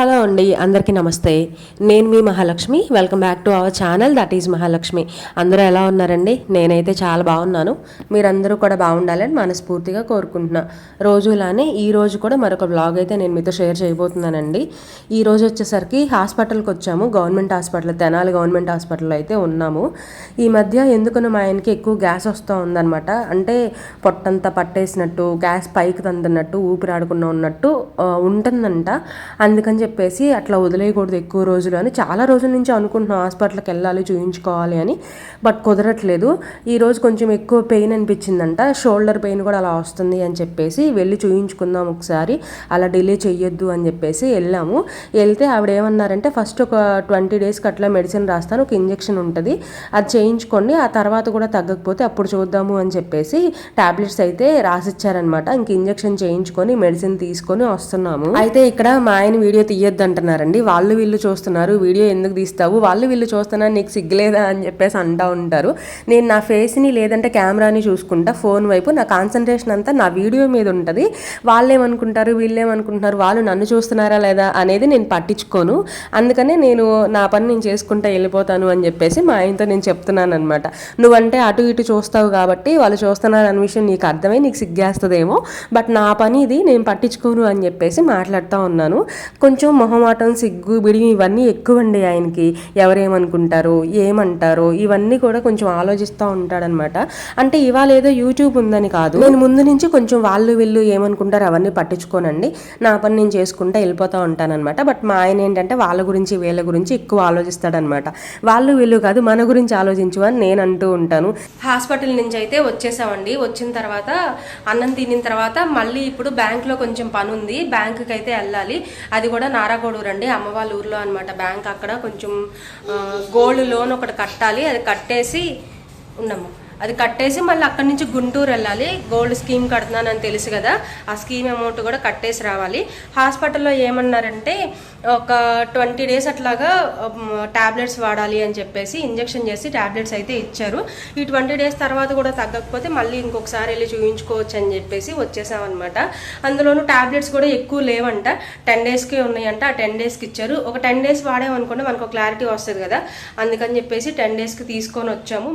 Hello అండి అందరికీ నమస్తే. నేను మీ Mahalakshmi. Welcome back to our channel that is Mahalakshmi. అందరూ ఎలా ఉన్నారండి? నేనైతే చాలా బాగున్నాను. మీరందరూ కూడా బాగుండాలని మనస్ఫూర్తిగా కోరుకుంటున్నా. రోజులానే ఈ రోజు కూడా మరొక బ్లాగ్ అయితే నేను మీతో షేర్ చేయబోతున్నానండి. ఈ రోజు వచ్చేసరికి హాస్పిటల్కి వచ్చాము. గవర్నమెంట్ హాస్పిటల్ తెనాలి గవర్నమెంట్ హాస్పిటల్లో అయితే ఉన్నాము. ఈ మధ్య ఎందుకనో మా ఆయనకి ఎక్కువ గ్యాస్ వస్తూ ఉందన్నమాట. అంటే పొట్టంతా పట్టేసినట్టు గ్యాస్ పైకి తందన్నట్టు ఊపిరాడకుండా ఉన్నట్టు ఉంటుందంట. అందుకని చెప్పేసి అట్లా వదిలేయకూడదు ఎక్కువ రోజులు అని చాలా రోజుల నుంచి అనుకుంటున్నాం. హాస్పిటల్కి వెళ్ళాలి చూయించుకోవాలి అని. బట్ కుదరట్లేదు. ఈరోజు కొంచెం ఎక్కువ పెయిన్ అనిపించిందంట. షోల్డర్ పెయిన్ కూడా అలా వస్తుంది అని చెప్పేసి వెళ్ళి చూయించుకుందాం ఒకసారి. అలా డిలే చేయొద్దు అని చెప్పేసి వెళ్ళాము. వెళ్తే ఆవిడ ఏమన్నారంటే ఫస్ట్ ఒక ట్వంటీ డేస్కి అట్లా మెడిసిన్ రాస్తాను. ఒక ఇంజెక్షన్ ఉంటుంది. అది చేయించుకోండి. ఆ తర్వాత కూడా తగ్గకపోతే అప్పుడు చూద్దాము అని చెప్పేసి టాబ్లెట్స్ అయితే రాసిచ్చారనమాట ఇంక ఇంజెక్షన్ చేయించుకొని మెడిసిన్ తీసుకొని వస్తున్నాము. అయితే ఇక్కడ మా ఆయన వీడియో తీయొద్దు అంటున్నారండి వాళ్ళు వీళ్ళు చూస్తున్నారు వీడియో ఎందుకు తీస్తావు? వాళ్ళు వీళ్ళు చూస్తున్నారు నీకు సిగ్గులేదా అని చెప్పేసి అంటూ ఉంటారు. నేను నా ఫేస్ని లేదంటే కెమెరాని చూసుకుంటా ఫోన్ వైపు నా కాన్సన్ట్రేషన్ అంతా నా వీడియో మీద ఉంటుంది. వాళ్ళు ఏమనుకుంటారు వీళ్ళు ఏమనుకుంటున్నారు వాళ్ళు నన్ను చూస్తున్నారా లేదా అనేది నేను పట్టించుకోను. అందుకనే నేను నా పని నేను చేసుకుంటా వెళ్ళిపోతాను అని చెప్పేసి మా ఆయనతో నేను చెప్తున్నాను అనమాట నువ్వంటే అటు ఇటు చూస్తావు కాబట్టి వాళ్ళు చూస్తున్నారు అనే విషయం నీకు అర్థమై నీకు సిగ్గేస్తుందేమో. బట్ నా పని ఇది నేను పట్టించుకోను అని చెప్పేసి మాట్లాడుతూ ఉన్నాను. కొంచెం కొంచెం మొహమాటం సిగ్గు బిడి ఇవన్నీ ఎక్కువండి ఆయనకి. ఎవరేమనుకుంటారు? ఏమంటారు? ఇవన్నీ కూడా కొంచెం ఆలోచిస్తూ ఉంటాడనమాట అంటే ఇవాళ ఏదో యూట్యూబ్ ఉందని కాదు. నేను ముందు నుంచి కొంచెం వాళ్ళు వీళ్ళు ఏమనుకుంటారు అవన్నీ పట్టించుకోనండి. నా పని నేను చేసుకుంటా వెళ్ళిపోతూ ఉంటానన్నమాట. బట్ మా ఆయన ఏంటంటే వాళ్ళ గురించి వీళ్ళ గురించి ఎక్కువ ఆలోచిస్తాడనమాట వాళ్ళు వీళ్ళు కాదు మన గురించి ఆలోచించు అని నేను అంటూ ఉంటాను. హాస్పిటల్ నుంచి అయితే వచ్చేసామండి. వచ్చిన తర్వాత అన్నం తినిన తర్వాత మళ్ళీ ఇప్పుడు బ్యాంక్లో కొంచెం పని ఉంది బ్యాంకుకి అయితే వెళ్ళాలి. అది కూడా నారాగోడూరు అండి. అమ్మ వాళ్ళ ఊర్లో అనమాట బ్యాంక్ అక్కడ కొంచెం గోల్డ్ లోన్ ఒకటి కట్టాలి. అది కట్టేసి ఉన్నాము. అది కట్టేసి మళ్ళీ అక్కడి నుంచి గుంటూరు వెళ్ళాలి. గోల్డ్ స్కీమ్ కడుతున్నానని తెలుసు కదా ఆ స్కీమ్ అమౌంట్ కూడా కట్టేసి రావాలి. హాస్పిటల్లో ఏమన్నారంటే ఒక ట్వంటీ డేస్ అట్లాగా ట్యాబ్లెట్స్ వాడాలి అని చెప్పేసి ఇంజెక్షన్ చేసి ట్యాబ్లెట్స్ అయితే ఇచ్చారు. ఈ ట్వంటీ డేస్ తర్వాత కూడా తగ్గకపోతే మళ్ళీ ఇంకొకసారి వెళ్ళి చూపించుకోవచ్చు అని చెప్పేసి వచ్చేసామన్నమాట. అందులోనూ టాబ్లెట్స్ కూడా ఎక్కువ లేవంట. టెన్ డేస్కి ఉన్నాయంట. ఆ టెన్ డేస్కి ఇచ్చారు. ఒక టెన్ డేస్ వాడామనుకుంటే మనకు క్లారిటీ వస్తుంది కదా. అందుకని చెప్పేసి టెన్ డేస్కి తీసుకొని వచ్చాము.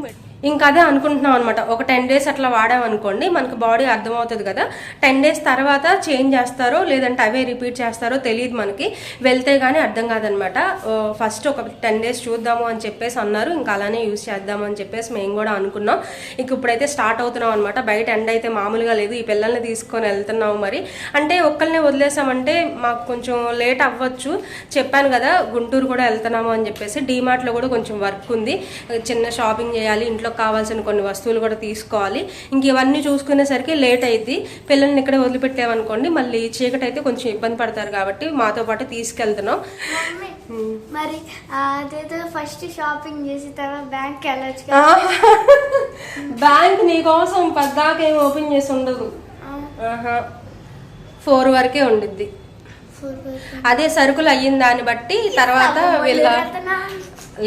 ఇంకా అదే అనుకుంటున్నాం అనమాట ఒక టెన్ డేస్ అట్లా వాడామనుకోండి మనకు బాడీ అర్థమవుతుంది కదా. టెన్ డేస్ తర్వాత చేంజ్ చేస్తారో లేదంటే అవే రిపీట్ చేస్తారో తెలియదు మనకి. వెళ్తే కానీ అర్థం కాదనమాట ఫస్ట్ ఒక టెన్ డేస్ చూద్దాము అని చెప్పేసి అన్నారు. ఇంకా అలానే యూస్ చేద్దాము అని చెప్పేసి మేము కూడా అనుకున్నాం. ఇంక ఇప్పుడైతే స్టార్ట్ అవుతున్నాం అనమాట బయట ఎండ అయితే మామూలుగా లేదు. ఈ పిల్లల్ని తీసుకొని వెళ్తున్నాము మరి. అంటే ఒక్కరినే వదిలేసామంటే మాకు కొంచెం లేట్ అవ్వచ్చు. చెప్పాను కదా గుంటూరు కూడా వెళ్తున్నాము అని చెప్పేసి. డీమార్ట్లో కూడా కొంచెం వర్క్ ఉంది. చిన్న షాపింగ్ చేయాలి ఇంట్లో కావాల్సిన కొన్ని వస్తువులు కూడా తీసుకోవాలి. ఇంక ఇవన్నీ చూసుకునేసరికి లేట్ అయింది పిల్లల్ని ఇక్కడే వదిలిపెట్టామనుకోండి మళ్ళీ చీకటి అయితే కొంచెం ఇబ్బంది పడతారు కాబట్టి మాతో పాటు తీసుకెళ్తున్నాం. మరి అదేదో ఫస్ట్ షాపింగ్ చేసి తర్వాత బ్యాంక్ వెళ్ళొచ్చు బ్యాంక్ నీకోసం పద్దాక ఏం ఓపెన్ చేసి ఉండదు. ఫోర్ వరకే ఉండిద్ది. అదే సరుకులు అయ్యిన దాన్ని బట్టి తర్వాత వీళ్ళ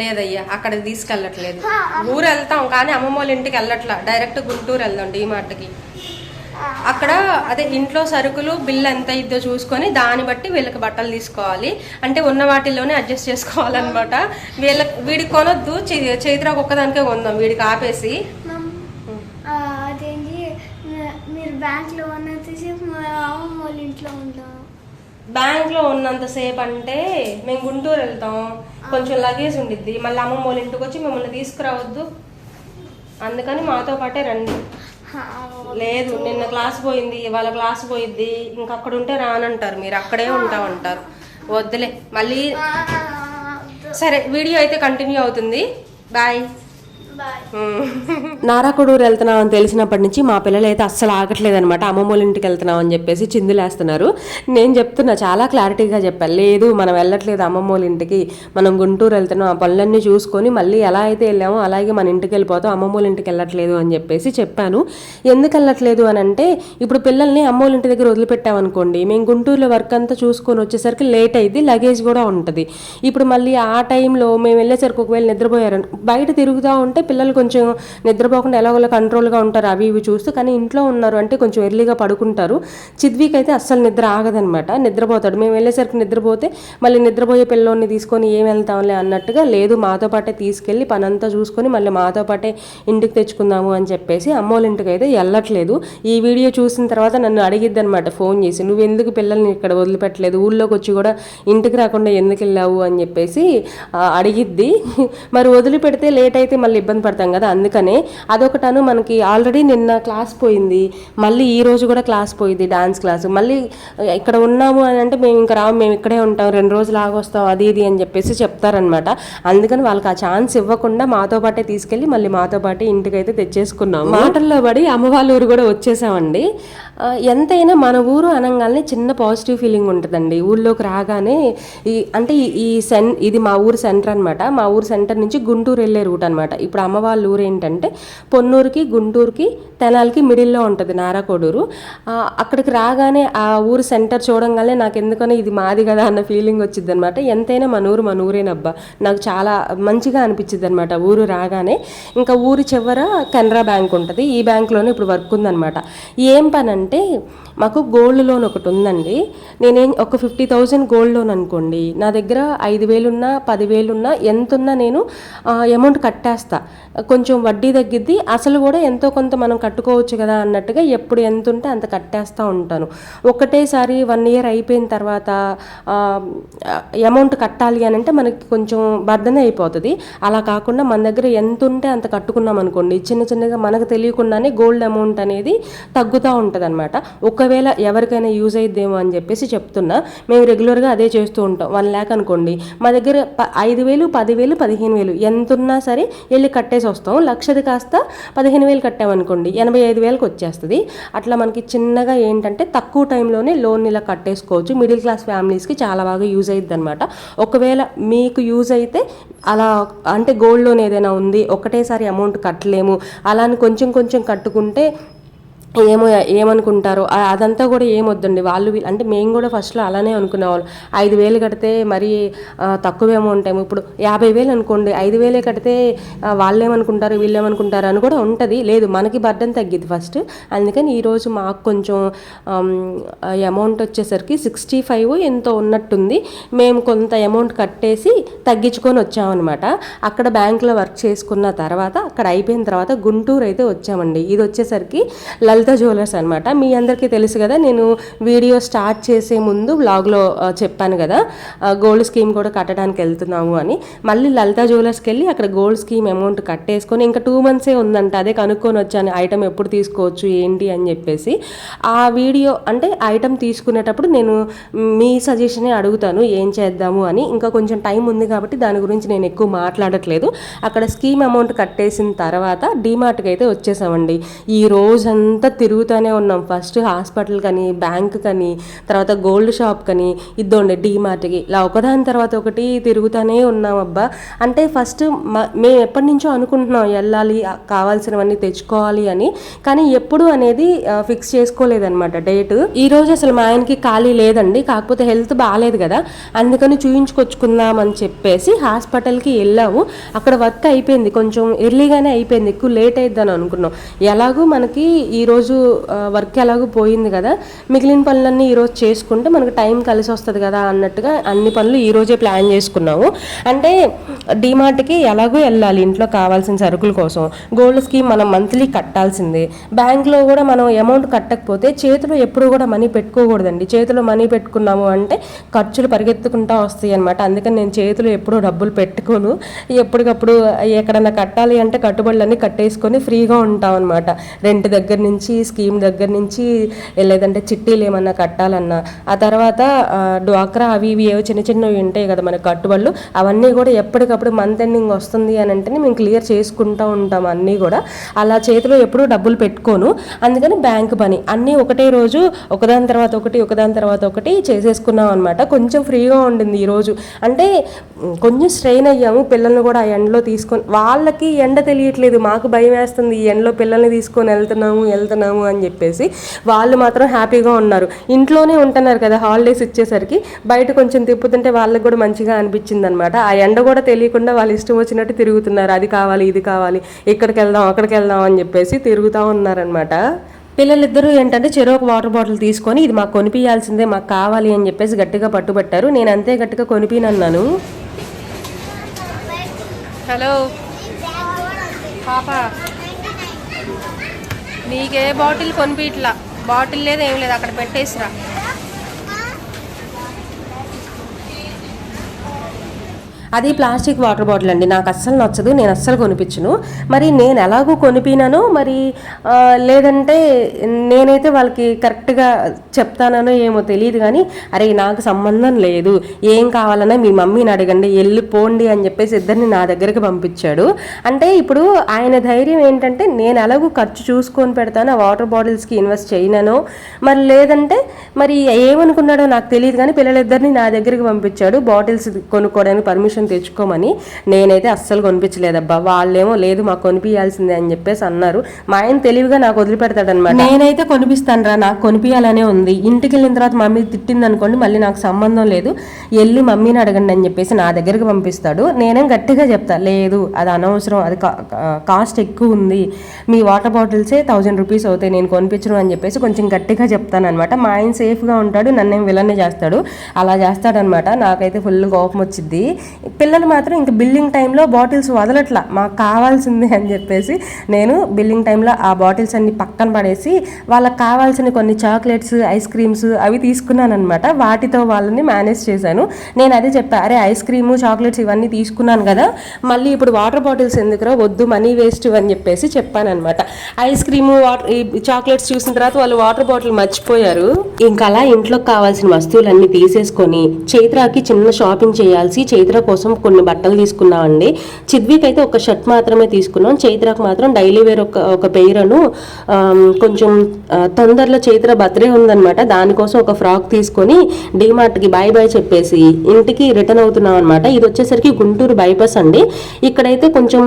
లేదయ్యా అక్కడికి తీసుకెళ్ళట్లేదు. ఊరు వెళ్తాం కానీ అమ్మమ్మ వాళ్ళ ఇంటికి వెళ్ళట్లా. డైరెక్ట్ గుంటూరు వెళ్దాం డీమార్ట్కి అక్కడ అదే ఇంట్లో సరుకులు బిల్ ఎంత ఇద్దో చూసుకొని దాన్ని బట్టి వీళ్ళకి బట్టలు తీసుకోవాలి. అంటే ఉన్న వాటిల్లోనే అడ్జస్ట్ చేసుకోవాలన్నమాట. వీళ్ళ వీడికి కొనొద్దు. చేతిరాకు ఒక్కదానికే కొందాం. వీడికి ఆపేసి. మీరు బ్యాంక్లో ఉన్నంతసేపు మా అమ్మమ్మ వాళ్ళ ఇంట్లో ఉంటాం బ్యాంక్లో ఉన్నంతసేపు అంటే మేము గుంటూరు వెళ్తాం. కొంచెం లగేజ్ ఉండిద్ది. మళ్ళీ అమ్మమ్మ వాళ్ళ ఇంటికి వచ్చి మిమ్మల్ని తీసుకురావద్దు. అందుకని మాతో పాటే రండి. లేదు నిన్న క్లాస్ పోయింది ఇవాళ క్లాస్ పోయిద్ది. ఇంక అక్కడ ఉంటే రానంటారు. మీరు అక్కడే ఉంటామంటారు. వద్దులే. మళ్ళీ సరే వీడియో అయితే కంటిన్యూ అవుతుంది. బాయ్. నారాకొడూరు వెళ్తున్నాం అని తెలిసినప్పటి నుంచి మా పిల్లలు అయితే అస్సలు ఆగట్లేదు అనమాట అమ్మమ్మ ఇంటికి వెళ్తున్నాం అని చెప్పేసి చిందులేస్తున్నారు. నేను చెప్తున్నా చాలా క్లారిటీగా చెప్పాను లేదు మనం వెళ్ళట్లేదు అమ్మమ్మోళ్ళ ఇంటికి. మనం గుంటూరు వెళ్తున్నాం ఆ పనులన్నీ చూసుకొని మళ్ళీ ఎలా అయితే వెళ్ళామో అలాగే మన ఇంటికి వెళ్ళిపోతాం అమ్మమ్మ ఇంటికి వెళ్ళట్లేదు అని చెప్పేసి చెప్పాను. ఎందుకు వెళ్ళట్లేదు అని అంటే ఇప్పుడు పిల్లల్ని అమ్మోళ్ళ ఇంటి దగ్గర వదిలిపెట్టామనుకోండి మేము గుంటూరులో వర్క్ అంతా చూసుకొని వచ్చేసరికి లేట్ అయింది లగేజ్ కూడా ఉంటుంది. ఇప్పుడు మళ్ళీ ఆ టైంలో మేము వెళ్ళేసరికి ఒకవేళ నిద్రపోయారు బయట తిరుగుతూ ఉంటే పిల్లలు కొంచెం నిద్రపోకుండా ఎలాగోలా కంట్రోల్గా ఉంటారు అవి ఇవి చూస్తూ కానీ ఇంట్లో ఉన్నారు అంటే కొంచెం ఎర్లీగా పడుకుంటారు. చిద్వీకి అయితే అస్సలు నిద్ర ఆగదనమాట నిద్రపోతాడు. మేము వెళ్ళేసరికి నిద్రపోతే మళ్ళీ నిద్రపోయే పిల్లోని తీసుకొని ఏం వెళ్తాంలే అన్నట్టుగా లేదు మాతో పాటే తీసుకెళ్ళి పనంతా చూసుకొని మళ్ళీ మాతో పాటే ఇంటికి తెచ్చుకుందాము అని చెప్పేసి అమ్మోళ్ళ ఇంటికి అయితే వెళ్ళట్లేదు. ఈ వీడియో చూసిన తర్వాత నన్ను అడిగిద్ది అనమాట ఫోన్ చేసి నువ్వు ఎందుకు పిల్లల్ని ఇక్కడ వదిలిపెట్టలేదు? ఊళ్ళోకి వచ్చి కూడా ఇంటికి రాకుండా ఎందుకు వెళ్ళావు? అని చెప్పేసి అడిగిద్ది. మరి వదిలిపెడితే లేట్ అయితే మళ్ళీ ఇబ్బంది పడతాం కదా అందుకనే అదొకటను మనకి ఆల్రెడీ నిన్న క్లాస్ పోయింది. మళ్ళీ ఈ రోజు కూడా క్లాస్ పోయింది డాన్స్ క్లాస్. మళ్ళీ ఇక్కడ ఉన్నాము అని అంటే మేము ఇంకా రాము మేము ఇక్కడే ఉంటాం రెండు రోజులు ఆగొస్తాం అది ఇది అని చెప్పేసి చెప్తారనమాట అందుకని వాళ్ళకి ఆ ఛాన్స్ ఇవ్వకుండా మాతో పాటే తీసుకెళ్ళి మళ్ళీ మాతో పాటే ఇంటికైతే తెచ్చేసుకున్నాం మాటల్లో పడి అమ్మ వాళ్ళ ఊరు కూడా వచ్చేసామండి. ఎంతైనా మన ఊరు అనగానే చిన్న పాజిటివ్ ఫీలింగ్ ఉంటుందండి. ఊళ్ళోకి రాగానే ఈ అంటే ఈ- ఈ సెన్ ఇది మా ఊరు సెంటర్ అనమాట మా ఊరు సెంటర్ నుంచి గుంటూరు వెళ్ళే రూట్ అనమాట ఇప్పుడు అమ్మ వాళ్ళ ఊరు ఏంటంటే పొన్నూరుకి గుంటూరుకి తెనాలికి మిడిల్లో ఉంటుంది నారాకోడూరు. అక్కడికి రాగానే ఆ ఊరు సెంటర్ చూడంగానే నాకు ఎందుకనో ఇది మాది కదా అన్న ఫీలింగ్ వచ్చింది అనమాట ఎంతైనా మన ఊరు మన ఊరేనబ్బా. నాకు చాలా మంచిగా అనిపించింది అనమాట ఊరు రాగానే. ఇంకా ఊరి చివర కెనరా బ్యాంక్ ఉంటుంది. ఈ బ్యాంక్లోనే ఇప్పుడు వర్క్ ఉందనమాట ఏం పని అంటే మాకు గోల్డ్ లోన్ ఒకటి ఉందండి. నేనేం ఒక ఫిఫ్టీ థౌజండ్ గోల్డ్ లోన్ అనుకోండి. నా దగ్గర ఐదు వేలున్నా పదివేలున్నా ఎంతున్నా నేను అమౌంట్ కట్టేస్తా. కొంచెం వడ్డీ తగ్గిద్ది. అసలు కూడా ఎంతో కొంత మనం కట్టుకోవచ్చు కదా అన్నట్టుగా ఎప్పుడు ఎంత ఉంటే అంత కట్టేస్తూ ఉంటాను. ఒకటేసారి వన్ ఇయర్ అయిపోయిన తర్వాత అమౌంట్ కట్టాలి అని అంటే మనకి కొంచెం బర్ధన అయిపోతుంది. అలా కాకుండా మన దగ్గర ఎంత ఉంటే అంత కట్టుకున్నాం అనుకోండి చిన్న చిన్నగా మనకు తెలియకుండానే గోల్డ్ అమౌంట్ అనేది తగ్గుతూ ఉంటుంది అనమాట ఒకవేళ ఎవరికైనా యూజ్ అయిద్దేమో అని చెప్పేసి చెప్తున్నా. మేము రెగ్యులర్గా అదే చేస్తూ ఉంటాం. వన్ ల్యాక్ అనుకోండి. మా దగ్గర ప- ఐదు వేలు పదివేలు పదిహేను వేలు ఎంత ఉన్నా సరే వెళ్ళి కట్టేసి వస్తాం. లక్షది కాస్త పదిహేను వేలు కట్టామనుకోండి ఎనభై ఐదు వేలకు వచ్చేస్తుంది. అట్లా మనకి చిన్నగా ఏంటంటే తక్కువ టైంలోనే లోన్ ఇలా కట్టేసుకోవచ్చు. మిడిల్ క్లాస్ ఫ్యామిలీస్కి చాలా బాగా యూజ్ అయ్యిద్ది అనమాట ఒకవేళ మీకు యూజ్ అయితే అలా అంటే గోల్డ్ లోన్ ఏదైనా ఉంది. ఒకటేసారి అమౌంట్ కట్టలేము. అలా అని కొంచెం కొంచెం కట్టుకుంటే ఏమో ఏమనుకుంటారో అదంతా కూడా ఏమొద్దండి. వాళ్ళు అంటే మేము కూడా ఫస్ట్లో అలానే అనుకునేవాళ్ళు. ఐదు వేలు కడితే మరీ ఆ, తక్కువ అమౌంట్ ఏమో. ఇప్పుడు యాభై వేలు అనుకోండి ఐదు వేలే కడితే ఆ, వాళ్ళేమనుకుంటారు వీళ్ళేమనుకుంటారు అని కూడా ఉంటుంది. లేదు మనకి బర్డన్ తగ్గిద్ది ఫస్ట్. అందుకని ఈరోజు మాకు కొంచెం అమౌంట్ వచ్చేసరికి సిక్స్టీ ఫైవ్ ఎంతో ఉన్నట్టుంది. మేము కొంత అమౌంట్ కట్టేసి తగ్గించుకొని వచ్చామన్నమాట. అక్కడ బ్యాంకులో వర్క్ చేసుకున్న తర్వాత అక్కడ అయిపోయిన తర్వాత గుంటూరు అయితే వచ్చామండి. ఇది వచ్చేసరికి లలిత జ్యువెలర్స్ అనమాట మీ అందరికీ తెలుసు కదా నేను వీడియో స్టార్ట్ చేసే ముందు బ్లాగ్లో చెప్పాను కదా గోల్డ్ స్కీమ్ కూడా కట్టడానికి వెళ్తున్నాము అని. మళ్ళీ లలిత జ్యువెలర్స్కి వెళ్ళి అక్కడ గోల్డ్ స్కీమ్ అమౌంట్ కట్టేసుకొని ఇంకా టూ మంత్సే ఉందంట. అదే కనుక్కొని వచ్చాను ఐటమ్ ఎప్పుడు తీసుకోవచ్చు ఏంటి అని చెప్పేసి. ఆ వీడియో అంటే ఐటమ్ తీసుకునేటప్పుడు నేను మీ సజెషనే అడుగుతాను ఏం చేద్దాము అని. ఇంకా కొంచెం టైం ఉంది కాబట్టి దాని గురించి నేను ఎక్కువ మాట్లాడట్లేదు. అక్కడ స్కీమ్ అమౌంట్ కట్టేసిన తర్వాత డీమార్ట్కి అయితే వచ్చేసామండి. ఈ రోజంతా తిరుగుతూనే ఉన్నాం. ఫస్ట్ హాస్పిటల్ కానీ బ్యాంక్ కానీ తర్వాత గోల్డ్ షాప్ కానీ ఇద్దోండి డీమార్ట్కి. ఇలా ఒకదాని తర్వాత ఒకటి తిరుగుతూనే ఉన్నాం అబ్బా అంటే ఫస్ట్ మేము ఎప్పటి నుంచో అనుకుంటున్నాం వెళ్ళాలి కావాల్సినవన్నీ తెచ్చుకోవాలి అని. కానీ ఎప్పుడు అనేది ఫిక్స్ చేసుకోలేదన్నమాట డేట్. ఈ రోజు అసలు మా ఆయనకి ఖాళీ లేదండి. కాకపోతే హెల్త్ బాగాలేదు కదా. అందుకని చూయించుకొచ్చుకుందాం అని చెప్పేసి హాస్పిటల్కి వెళ్ళాము. అక్కడ వర్క్ అయిపోయింది. కొంచెం ఎర్లీగానే అయిపోయింది. ఎక్కువ లేట్ అయిద్దని అనుకున్నాం. ఎలాగో మనకి ఈరోజు వర్క్ ఎలాగో పోయింది కదా మిగిలిన పనులన్నీ ఈరోజు చేసుకుంటే మనకు టైం కలిసి వస్తుంది కదా అన్నట్టుగా అన్ని పనులు ఈరోజే ప్లాన్ చేసుకున్నాము. అంటే డిమార్ట్కి ఎలాగో వెళ్ళాలి ఇంట్లో కావాల్సిన సరుకుల కోసం. గోల్డ్ స్కీమ్ మనం మంత్లీ కట్టాల్సిందే. బ్యాంక్లో కూడా మనం అమౌంట్ కట్టకపోతే చేతిలో ఎప్పుడు కూడా మనీ పెట్టుకోకూడదండి. చేతిలో మనీ పెట్టుకున్నాము అంటే ఖర్చులు పరిగెత్తుకుంటా వస్తాయి అనమాట అందుకని నేను చేతిలో ఎప్పుడూ డబ్బులు పెట్టుకోను. ఎప్పటికప్పుడు ఎక్కడన్నా కట్టాలి అంటే కట్టుబడులన్నీ కట్టేసుకొని ఫ్రీగా ఉంటాం అనమాట రెంట్ దగ్గర నుంచి స్కీమ్ దగ్గర నుంచి లేదంటే చిట్టీలు ఏమన్నా కట్టాలన్నా ఆ తర్వాత డ్వాక్రా అవి ఇవి ఏవో చిన్న చిన్నవి ఉంటాయి కదా మన కట్టుబడులు అవన్నీ కూడా ఎప్పటికప్పుడు మంత్ ఎండింగ్ వస్తుంది అని అంటేనే మేము క్లియర్ చేసుకుంటూ ఉంటాం అన్నీ కూడా. అలా చేతిలో ఎప్పుడూ డబ్బులు పెట్టుకోను. అందుకని బ్యాంక్ పని అన్నీ ఒకటే రోజు ఒకదాని తర్వాత ఒకటి ఒకదాని తర్వాత ఒకటి చేసేసుకున్నాం అనమాట కొంచెం ఫ్రీగా ఉండింది ఈరోజు అంటే కొంచెం స్ట్రెయిన్ అయ్యాము పిల్లల్ని కూడా ఆ ఎండలో తీసుకొని వాళ్ళకి ఎండ తెలియట్లేదు మాకు భయం వేస్తుంది ఈ ఎండలో పిల్లల్ని తీసుకొని వెళ్తున్నాము వెళ్తున్నాము చేస్తున్నాము అని చెప్పేసి వాళ్ళు మాత్రం హ్యాపీగా ఉన్నారు. ఇంట్లోనే ఉంటున్నారు కదా హాలిడేస్ ఇచ్చేసరికి. బయట కొంచెం తిప్పుతుంటే వాళ్ళకి కూడా మంచిగా అనిపించింది అనమాట ఆ ఎండ కూడా తెలియకుండా వాళ్ళు ఇష్టం వచ్చినట్టు తిరుగుతున్నారు. అది కావాలి ఇది కావాలి ఇక్కడికి వెళ్దాం అక్కడికి వెళ్దాం అని చెప్పేసి తిరుగుతూ ఉన్నారనమాట. పిల్లలిద్దరూ ఏంటంటే చెరో ఒక వాటర్ బాటిల్ తీసుకొని ఇది మాకు కొనిపించాల్సిందే మాకు కావాలి అని చెప్పేసి గట్టిగా పట్టుబట్టారు. నేను అంతే గట్టిగా కొనిపినన్నాను. హలో పాప నీకే బాటిల్ కొనిపిట్లా బాటిల్ లేదు ఏం లేదు అక్కడ పెట్టేసిరా. అది ప్లాస్టిక్ వాటర్ బాటిల్ అండి. నాకు అస్సలు నచ్చదు. నేను అస్సలు కొనిపించను. మరి నేను ఎలాగో కొనిపినానో? మరి లేదంటే నేనైతే వాళ్ళకి కరెక్ట్గా చెప్తానో ఏమో తెలియదు కానీ అరే నాకు సంబంధం లేదు. ఏం కావాలన్నా మీ మమ్మీని అడగండి వెళ్ళి పోండి అని చెప్పేసి ఇద్దరిని నా దగ్గరికి పంపించాడు. అంటే ఇప్పుడు ఆయన ధైర్యం ఏంటంటే నేను ఎలాగో ఖర్చు చూసుకొని పెడతాను ఆ వాటర్ బాటిల్స్కి ఇన్వెస్ట్ చేయనను. మరి లేదంటే మరి ఏమనుకున్నాడో నాకు తెలియదు కానీ పిల్లలిద్దరిని నా దగ్గరికి పంపించాడు. బాటిల్స్ కొనుక్కోవడానికి పర్మిషన్ తెచ్చుకోమని నేనైతే అస్సలు కొనిపించలేదబ్బా. వాళ్ళేమో లేదు మాకు కొనిపించాల్సిందే అని చెప్పేసి అన్నారు. మా ఆయన తెలివిగా నాకు వదిలిపెడతాడనమాట నేనైతే కొనిపిస్తాను రా నాకు కొనిపించాలనే ఉంది. ఇంటికి వెళ్ళిన తర్వాత మమ్మీ తిట్టింది అనుకోండి మళ్ళీ నాకు సంబంధం లేదు. వెళ్ళి మమ్మీని అడగండి అని చెప్పేసి నా దగ్గరికి పంపిస్తాడు. నేనేం గట్టిగా చెప్తా లేదు అది అనవసరం అది కా- కాస్ట్ ఎక్కువ ఉంది. మీ వాటర్ బాటిల్సే థౌజండ్ రూపీస్ అవుతాయి నేను కొనిపించను అని చెప్పేసి కొంచెం గట్టిగా చెప్తానమాట మా ఆయన సేఫ్గా ఉంటాడు నన్నేం విలన్నే చేస్తాడు. అలా చేస్తాడనమాట నాకైతే ఫుల్ కోపం వచ్చింది పిల్లలు మాత్రం ఇంక బిల్లింగ్ టైంలో బాటిల్స్ వదలట్లా. మాకు కావాల్సింది అని చెప్పేసి నేను బిల్లింగ్ టైంలో ఆ బాటిల్స్ అన్ని పక్కన పడేసి వాళ్ళకి కావాల్సిన కొన్ని చాక్లెట్స్ ఐస్ క్రీమ్స్ అవి తీసుకున్నాను అనమాట వాటితో వాళ్ళని మేనేజ్ చేశాను. నేను అదే చెప్పా అరే ఐస్ క్రీము చాక్లెట్స్ ఇవన్నీ తీసుకున్నాను కదా మళ్ళీ ఇప్పుడు వాటర్ బాటిల్స్ ఎందుకురా వద్దు మనీ వేస్ట్ అని చెప్పేసి చెప్పానమాట ఐస్ క్రీము వాటర్ ఈ చాక్లెట్స్ చూసిన తర్వాత వాళ్ళు వాటర్ బాటిల్ మర్చిపోయారు. ఇంకా అలా ఇంట్లోకి కావాల్సిన వస్తువులన్నీ తీసేసుకొని చైత్రాకి చిన్న షాపింగ్ చేయాల్సి చైత్ర కోసం కోసం కొన్ని బట్టలు తీసుకున్నామండి. చిద్వికి అయితే ఒక షర్ట్ మాత్రమే తీసుకున్నాం. చైత్రకు మాత్రం డైలీ వేర్ ఒక ఒక పెయిరను కొంచెం తొందరలో చైత్ర బర్త్డే ఉందన్నమాట. దానికోసం ఒక ఫ్రాక్ తీసుకొని డిమార్ట్కి బాయ్ బాయ్ చెప్పేసి ఇంటికి రిటర్న్ అవుతున్నాం అనమాట ఇది వచ్చేసరికి గుంటూరు బైపాస్ అండి. ఇక్కడైతే కొంచెం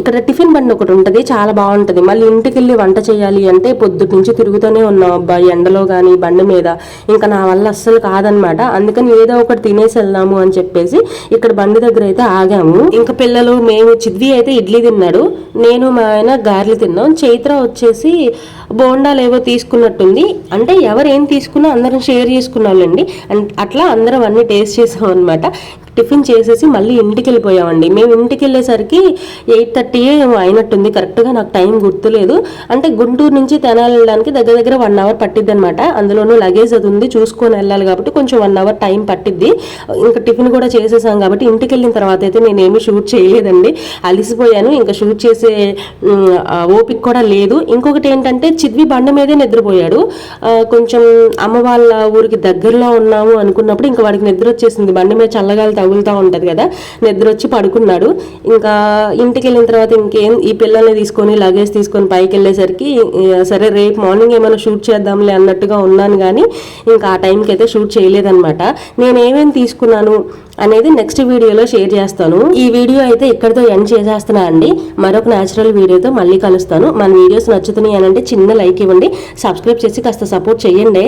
ఇక్కడ టిఫిన్ బండి ఒకటి ఉంటుంది. చాలా బాగుంటుంది. మళ్ళీ ఇంటికి వెళ్ళి వంట చేయాలి అంటే పొద్దుటి నుంచి తిరుగుతూనే ఉన్నాం అబ్బాయి ఎండలో కానీ బండి మీద. ఇంకా నా వల్ల అస్సలు కాదనమాట అందుకని ఏదో ఒకటి తినేసి వెళ్దాము అని చెప్పేసి ఇక్కడ బండి దగ్గర అయితే ఆగాము. ఇంకా పిల్లలు మేము చిద్వి అయితే ఇడ్లీ తిన్నాడు. నేను మా ఆయన గారెలు తిన్నాం. చైత్ర వచ్చేసి బోండాలేవో తీసుకున్నట్టుంది. అంటే ఎవరు ఏం తీసుకున్నా అందరం షేర్ చేసుకున్నాళ్ళండి. అండ్ అట్లా అందరం అన్ని టేస్ట్ చేసాం అనమాట టిఫిన్ చేసేసి మళ్ళీ ఇంటికి వెళ్ళిపోయామండి మేము ఇంటికి వెళ్ళేసరికి ఎయిట్ థర్టీ ఏమో అయినట్టుంది. కరెక్ట్గా నాకు టైం గుర్తులేదు. అంటే గుంటూరు నుంచి తెనాలి వెళ్ళడానికి దగ్గర దగ్గర వన్ అవర్ పట్టిద్ది అనమాట అందులోనూ లగేజ్ అది ఉంది. చూసుకొని వెళ్ళాలి కాబట్టి కొంచెం వన్ అవర్ టైం పట్టిద్ది. ఇంకా టిఫిన్ కూడా చేసేసాం కాబట్టి ఇంటికి వెళ్ళిన తర్వాత అయితే నేనేమి షూట్ చేయలేదండి. అలిసిపోయాను. ఇంకా షూట్ చేసే ఓపిక కూడా లేదు. ఇంకొకటి ఏంటంటే చిద్వి బండ మీదే నిద్రపోయాడు. కొంచెం అమ్మ వాళ్ళ ఊరికి దగ్గరలో ఉన్నాము అనుకున్నప్పుడు ఇంకా వాడికి నిద్ర వచ్చేసింది. బండి మీద చల్లగాలి తగులుతూ ఉంటుంది కదా నిద్ర వచ్చి పడుకున్నాడు. ఇంకా ఇంటికి వెళ్ళిన తర్వాత ఇంకేం ఈ పిల్లల్ని తీసుకొని లగేజ్ తీసుకొని పైకి వెళ్ళేసరికి సరే రేపు మార్నింగ్ ఏమైనా షూట్ చేద్దాంలే అన్నట్టుగా ఉన్నాను కానీ ఇంకా ఆ టైంకి అయితే షూట్ చేయలేదన్నమాట. నేను ఏమేమి తీసుకున్నాను? అనేది నెక్స్ట్ వీడియోలో షేర్ చేస్తాను. ఈ వీడియో అయితే ఇక్కడితో ఎండ్ చేసేస్తున్నా అండి. మరొక న్యాచురల్ వీడియోతో మళ్ళీ కలుస్తాను. మన వీడియోస్ నచ్చుతున్నాయి అని అంటే చిన్న లైక్ ఇవ్వండి. సబ్స్క్రైబ్ చేసి కాస్త సపోర్ట్ చేయండి